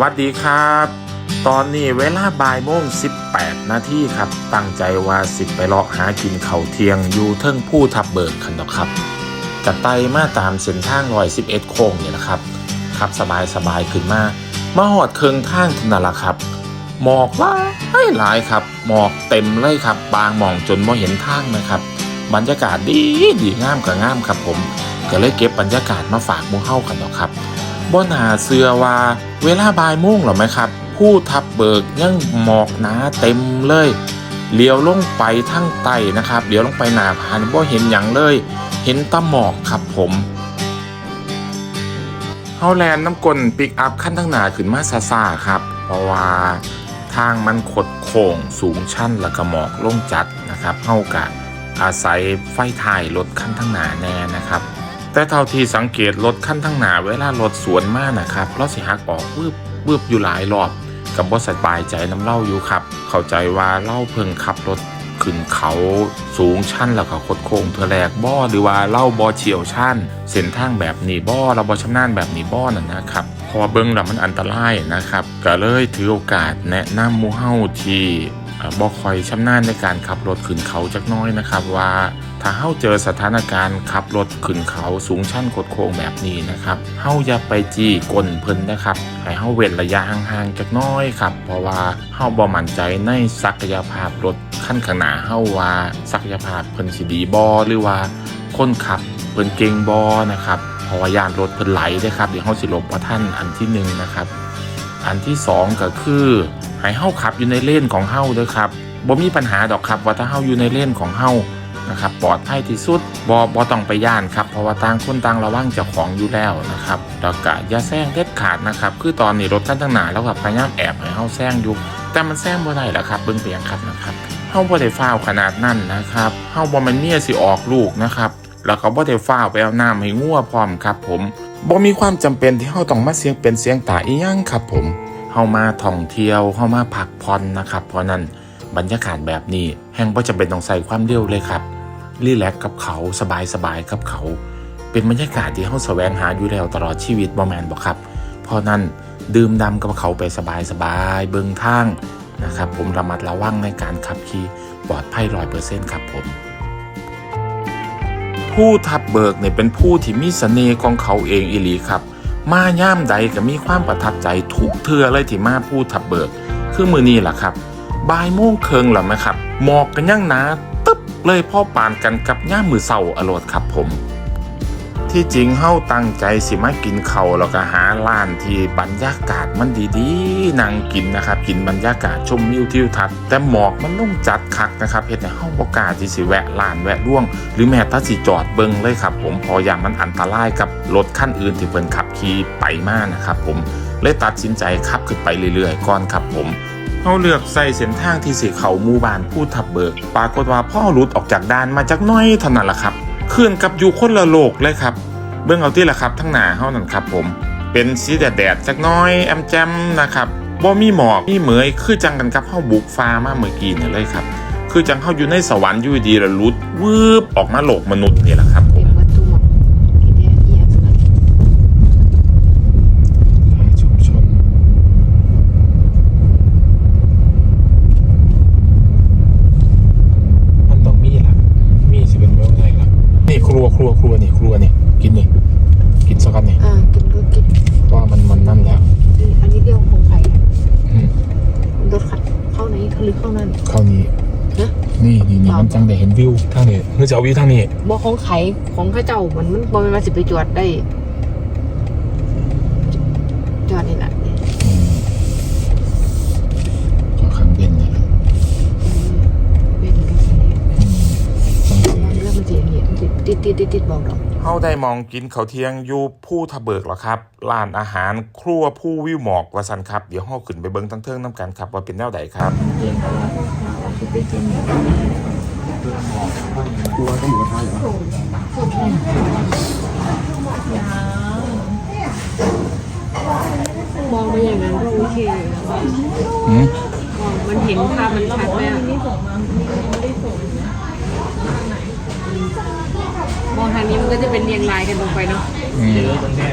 วัสดีครับ ตอนนี้เวลาบ่ายโมง18 นาทีครับ ตั้งใจว่าสิบไปเลาะหากินเข่าเทียงอยู่เทิงผู้ทับเบิกคันดอกครับกระไตมาตามเส้นทางรอย11 โค้งเนี่แหละครับขับสบายสบายขึ้นมามาหอดเคืองทางทนั่นละครับ หมอกหลายหลายครับ หมอกเต็มเลยครับ บางหมองจนมองเห็นทางนะครับ บรรยากาศดีดีงามกับงามครับผม ก็เลยเก็บบรรยากาศมาฝากมูเฮ้ากันนะครับ บ่นาเสือว่า เวลาบ่ายโมงหรอไหมครับ ผู้ทับเบิกยังหมอกหนาเต็มเลยเลี้ยวลงไปทั้งไตนะครับเลี้ยวลงไปหนาผานบ่เห็นอย่างเลย เห็นแตะหมอกครับผมเฮาแลนด์น้ำกลปิกอัพขั้นทั้งหนาขึ้นมาซาซาครับ เพราะว่าทางมันขดโค้งสูงชันแล้วก็หมอกลงจัดนะครับเฮากะอาศัยไฟถ่ายรถขั้นทั้งหนาแน่นะครับ แต่เท่าที่สังเกตรถขั้นทั้งหนาเวลารถสวนมากนะครับเพราะสิหักออกวืบวืบอยู่หลายรอบกับบสบายใจน้ำเล่าอยู่ครับ เข้าใจว่าเล่าเพิ่งขับรถขึ้นเขาสูงชันแล้วก็คดโค้งเธอแรกบ่อหรือว่าเล่าบ่อเฉียวชันเส้นทางแบบนี้บ่อเราบ่ชำนาญแบบนี้บ่อน่ะนะครับพอเบิ้งแล้วมันอันตรายนะครับ ก็เลยถือโอกาสแนะนำมูเฮาที่ บ่คอยชำนาญในการขับรถขึ้นเขาจักน้อยนะครับ ว่าถ้าเฮาเจอสถานการณ์ขับรถขึ้นเขาสูงชันโคดโค้งแบบนี้นะครับเฮาอย่าไปจี้ก้นเพิ่นนะครับให้เฮาเว้นระยะห่างๆจักน้อยครับ เพราะว่าเฮาบ่มั่นใจในศักยภาพรถคันข้างหน้าเฮาว่าศักยภาพเพิ่นสิดีบ่หรือว่าคนขับเพิ่นเก่งบ่นะครับเพราะว่ายานรถเพิ่นไหลเด้ครับเดี๋ยวเฮาสิหลบบ่ทันอันที่หนึ่งนะครับ อันที่สองก็คือให้เฮาขับอยู่ในเลนของเฮาเด้อครับบ่มีปัญหาดอกครับว่าถ้าเฮาอยู่ในเลนของเฮานะครับปลอดภัยที่สุดบอบอต้องไปย่านครับเพราะว่าต่างคนต่างระวังเจ้าของอยู่แล้วนะครับแล้วก็อย่าแซงเด็ดขาดนะครับคือตอนนี้รถท่านตั้งหนาแล้วกับพยายามแอบให้เฮาแซงอยู่แต่มันแซงบ่ได้ล้วครับเบิ่งเปียงครับนะครับเฮาบ่ได้ฟ้าวขนาดนั้นนะครับเฮาบ่มันเมียสิออกลูกนะครับแล้วก็บ่ได้ฟ้าวไปเอาน้ำให้งัวพร้อมครับผม บ่มีความจำเป็นที่เฮาต้องมาเสียงเป็นเสียงตาอีหยังครับผมเฮามาท่องเที่ยวเฮามาพักผ่อนนะครับ เพราะนั้นบรรยากาศแบบนี้ แห่งบ่จำเป็นต้องใส่ความเร็วเลยครับรีแลกกับเขาสบายสบายกับเขา เป็นบรรยากาศที่เขาแสวงหาอยู่แล้วตลอดชีวิตบอแมนบอกครับ เพราะนั้นดื่มดำกับเขาไปสบายสบายๆเบิ้งทางนะครับผมระมัดระวังในการขับขี่ปลอดภัยร้อยเปอร์เซ็นต์ครับผม ผู้ทับเบิกเนี่ยเป็นผู้ที่มีเสน่ห์ของเขาเองอิลีครับ มาย่ามใดก็มีความประทับใจทุกเทือเลยที่มาผู้ทับเบิก คือมือนี้แหละครับบ่ายโมงเคิงหรอไหมครับหมอกกันย่างนาตึ๊บเลยพ่อปานกันกับย่ามมือเศร้าอรดครับผม ที่จริงเฮาตั้งใจสิมากินเขาแล้วก็หาร้านที่บรรยากาศมันดีๆนั่งกินนะครับ กินบรรยากาศชมวิวทิวทัศน์แต่หมอกมันลงจัดคักนะครับเฮ็ดให้เฮาบ่กล้าที่สิแวะร้านแวะร่วง หรือแม้แต่สิจอดเบิ่งเลยครับ ผมพออย่างมันอันตรายกับรถคันอื่นที่เพิ่นขับขี่ไปมานะครับ ผมเลยตัดสินใจขับขึ้นไปเรื่อยๆก่อนครับผมเขาเลือกใส่เส้นทางที่สีเขามู่บ้านผู้ทับเบิก ปรากฏว่าพ่อหลุดออกจากด้านมาจากน้อยเท่านั้นแหละครับ ขึ้นกับอยู่คนละโลกเลยครับ เบื้องเอาที่ละครับทั้งหนาเฮานั่นครับผม เป็นสีแดดๆจักน้อยแอมแจมนะครับบ่มีหมอกมีเหมยคือจังกันกับเฮาบุกฟ้ามาเมื่อกี้นี่เลยครับ คือจังเฮาอยู่ในสวรรค์อยู่ดีละลุดวืบออกมาโลกมนุษย์นี่แหละครับผม วัตถุหมดที่เนี่ยเอียงสุด ชุมชนมันต้องมีล่ะ มีสิเป็นเรื่องอะไรล่ะ นี่ครัวครัวครัวนี่ครัวนี่ กินนี่ กินสักกันนี่ อ่ากินก็กิน เพราะว่ามันมันนั่นแล้ว อืมอันนี้เรื่องของใคร อืม รถขัดเข้าไหนหรือเข้านั่นเข้านี้ฮะนี่นี่นี่มันจังได้เห็นวิวทางนี้เมื่อจะเอาวิวทางนี้บ่ของไขของข้าเจ้ามันมันบ่แม่นว่าสิไปจอดได้ จอดนี่น่ะอืมก็ขังเบนนี่แหละเป็นก็สิอืมต้องถือแล้วมันสิอย่างนี้มันสิติดติดติดติดบอกดอก เฮาได้มองกินข้าวเที่ยงอยู่ผู้ทะเบิกหรอครับร้านอาหารครัวผู้วิวหมอกว่าสันครับ เดี๋ยวเฮาขึ้นไปเบิ่งทั้งเทิงน้ำกันครับว่าเป็นแนวใดครับมองไปอย่างนั้นก็โอเคอืมมองมันเห็นภาพมันชัดแล้ว มองทางนี้มันก็จะเป็นเรียงรายกันลงไปเนาะอืมเจอตรงแค่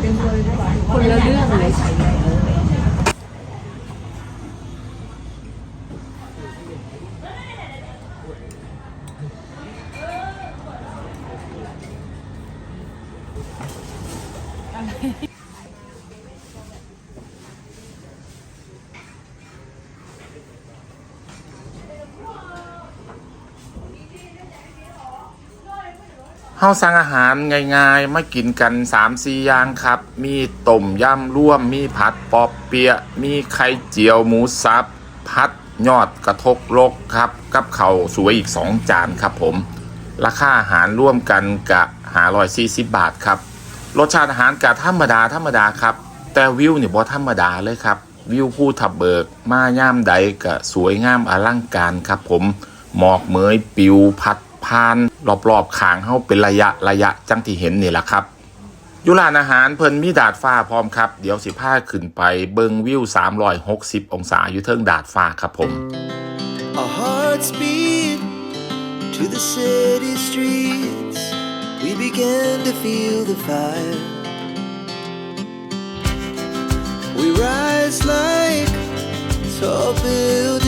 เป็นคนละเรื่องเลยใช่ไหม เฮาสั่งอาหารง่ายๆมากินกัน3 4อย่างครับ มีต้มยำร่วม มีผัดปอบเปียะมีไข่เจียวหมูสับพัดยอดกระทกลกครับ กับเข่าสวยอีก 2 จานครับผม ราคาอาหารร่วมกันกะ540บาทครับ รสชาติอาหารกะธรรมดาธรรมดาครับ แต่วิวเนี่ยบ่ธรรมดาเลยครับ วิวภูทับเบิก มาย่ามใดกะสวยงามอลังการครับผม หมอกเหมยปิวพัด พานรอบๆขางเฮาเป็นระยะระยะจังที่เห็นนี่แหละครับยู่ร้านอาหารเพิ่นมีดาดฟ้าพร้อมครับ เดี๋ยวสิพาขึ้นไปเบิงวิว 360 องศาอยู่เทิงดาดฟ้าครับผม Our hearts beat to the city streets. We began to feel the fire. We rise like tall buildings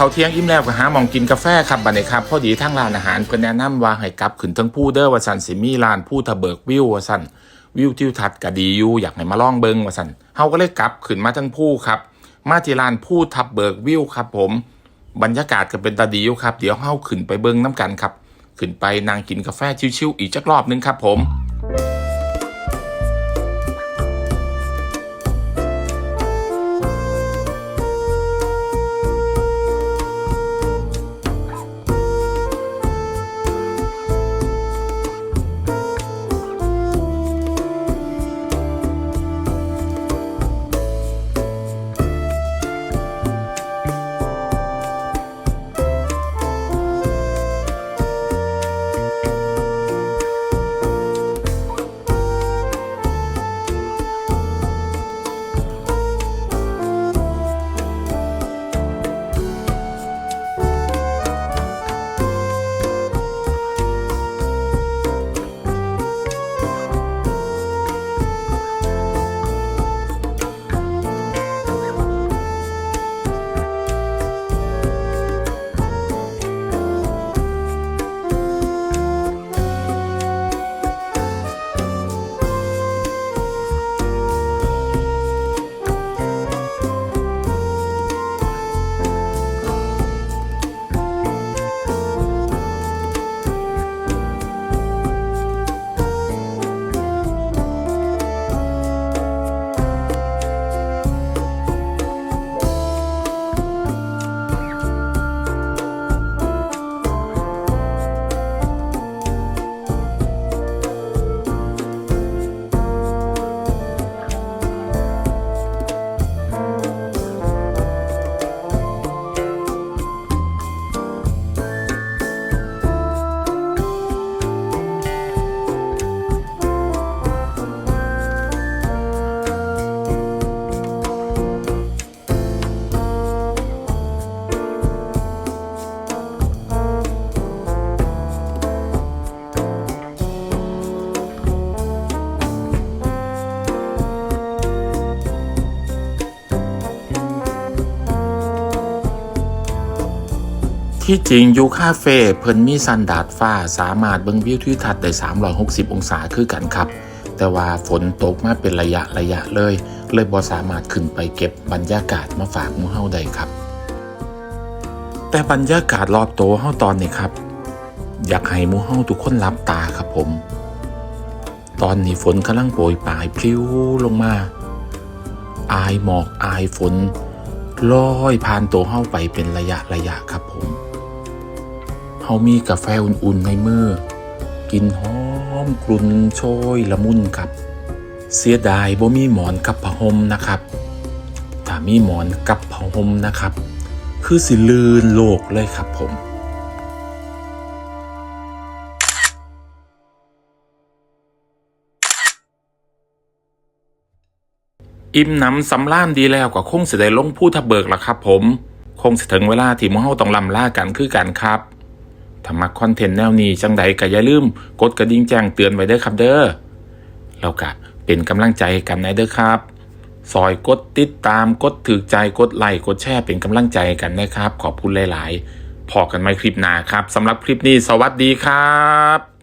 กินข้าเที่ยงอิ่มแล้วก็หาหมองกินกาแฟครับบัดนี้ครับพอดีทางร้านอาหารเพิ่นแนะนำว่าให้กลับขึ้นทั้งผู้เด้อว่าซั่นสิมีร้านผู้ทะเบิกวิวว่าซั่นวิวทิวทัศน์ก็ดีอยู่อยากให้มาลองเบิ่งว่าซั่นเฮาก็เลยกลับขึ้นมาทั้งผู้ครับมาที่ร้านผู้ทับเบิกวิวครับผมบรรยากาศก็เป็นตาดีอยู่ครับ เดี๋ยวเฮาขึ้นไปเบิ่งน้ำกันครับ ขึ้นไปนางกินกาแฟชิวๆอีกจักรอบนึงครับผม ที่จริงยูคาเฟ่เพิ่นมีซันดาดฟ้าสามารถเบิ่งวิวทิวทัศน์ได้ 360 องศาคือกันครับ แต่ว่าฝนตกมาเป็นระยะระยะเลย เลยบ่สามารถขึ้นไปเก็บบรรยากาศมาฝากมู่เฮาได้ครับ แต่บรรยากาศรอบโตเฮาตอนนี้ครับ อยากให้มู่เฮาทุกคนหลับตาครับผม ตอนนี้ฝนกำลังโปรยปลายพลิ้วลงมา อายหมอกอายฝนลอยผ่านตัวเฮาไปเป็นระยะระยะครับผมามีกาแฟอุ่นๆในมือ กินหอมกลุ่นโชยละมุนครับ เสียดายบ่มีหมอนกับผ้าห่มนะครับถ้ามีหมอนกับผ้าห่มนะครับ คือสิลืนโลกเลยครับผมอิ่มหน้ำสำล้านดีแล้วก็คงสิได้ลงผู้ทะเบิกละครับผม คงสิถึงเวลาที่มเฮาต้องลำล่ากันคือกันครับ ถ้ามักคอนเทนต์แนวนี้จังใดก็อย่าลืม กดกระดิ่งแจ้งเตือนไว้เด้อครับเด้อแล้วก็เป็นกำลังใจกันนะเด้อครับซอยกดติดตามกดถือใจกดไลค์กดแชร์เป็นกำลังใจกันนะครับ ขอบคุณหลาย ๆ พอกันไหมคลิปหน้าครับสำหรับคลิปนี้สวัสดีครับ